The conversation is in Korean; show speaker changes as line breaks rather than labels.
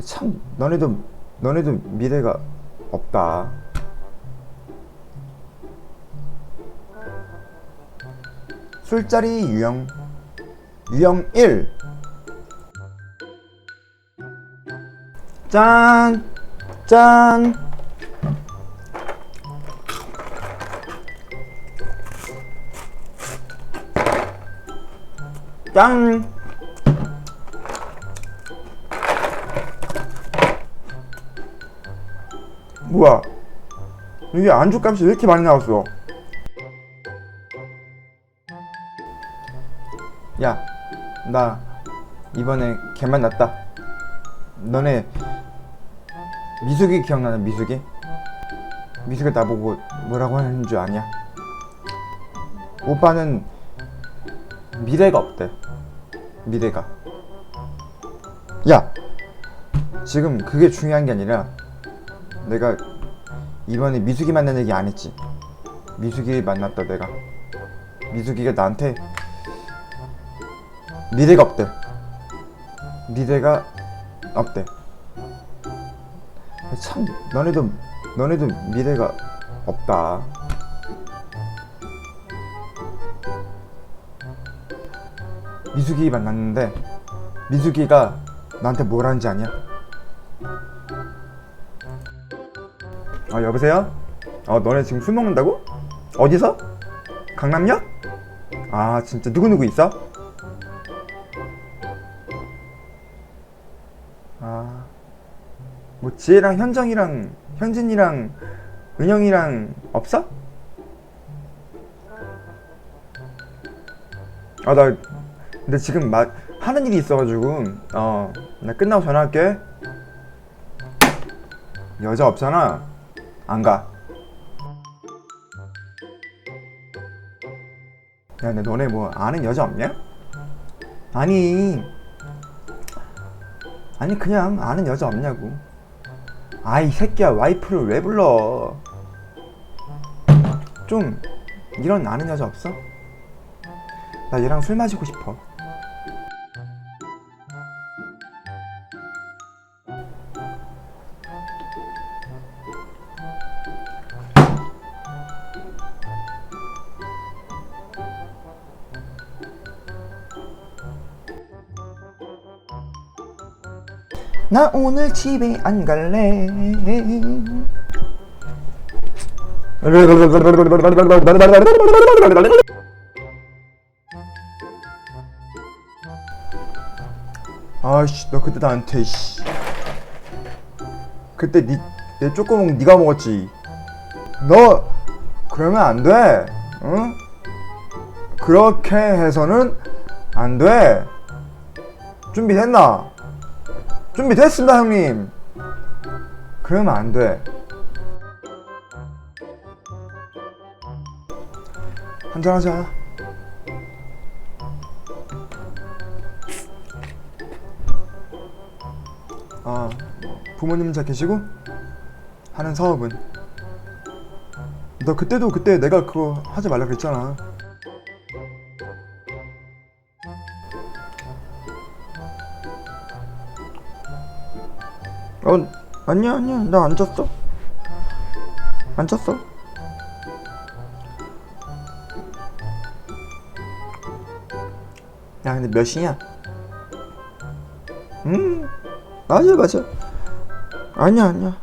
참 너네도 너네도 미래가 없다. 술자리 유형 유형 1 짠! 짠! 짠! 뭐야? 이게 안주값이 왜 이렇게 많이 나왔어? 야, 나 이번에 개 만 났다. 너네 미숙이 기억나는 미숙이? 미숙이 나보고 뭐라고 하는 줄 아냐? 오빠는 미래가 없대. 미래가. 야, 지금 그게 중요한 게 아니라 내가 이번에 미숙이 만난 얘기 안 했지. 미숙이 만났다 내가. 미숙이가 나한테 미래가 없대. 미래가 없대. 참 너네도 너네도 미래가 없다. 미숙이 만났는데 미숙이가 나한테 뭘 하는지 아냐? 아 여보세요? 어 너네 지금 술 먹는다고? 어디서? 강남역? 아 진짜 누구누구 있어? 아, 뭐 지혜랑 현정이랑 현진이랑 은영이랑 없어? 아, 나 근데 지금 막 하는 일이 있어가지고 어, 나 끝나고 전화할게. 여자 없잖아. 안 가. 야, 근데 너네 뭐 아는 여자 없냐? 아니, 아니 그냥 아는 여자 없냐고 아 이 새끼야 와이프를 왜 불러 좀 이런 아는 여자 없어? 나 얘랑 술 마시고 싶어 나 오늘 집에 안 갈래. 아씨 너 그때 나한테 씨. 그때 니, 내 쪼꼬몽 니가 먹었지. 너 그러면 안 돼. 응? 그렇게 해서는 안 돼. 준비됐나? 준비됐습니다 형님. 그러면 안돼. 한잔하자. 아 부모님은 잘 계시고? 하는 사업은? 너 그때도 그때 내가 그거 하지 말라 그랬잖아 어 아니야 아니야. 나안 잤어. 야 근데 몇 시냐? 음 맞아 맞아. 아니야 아니야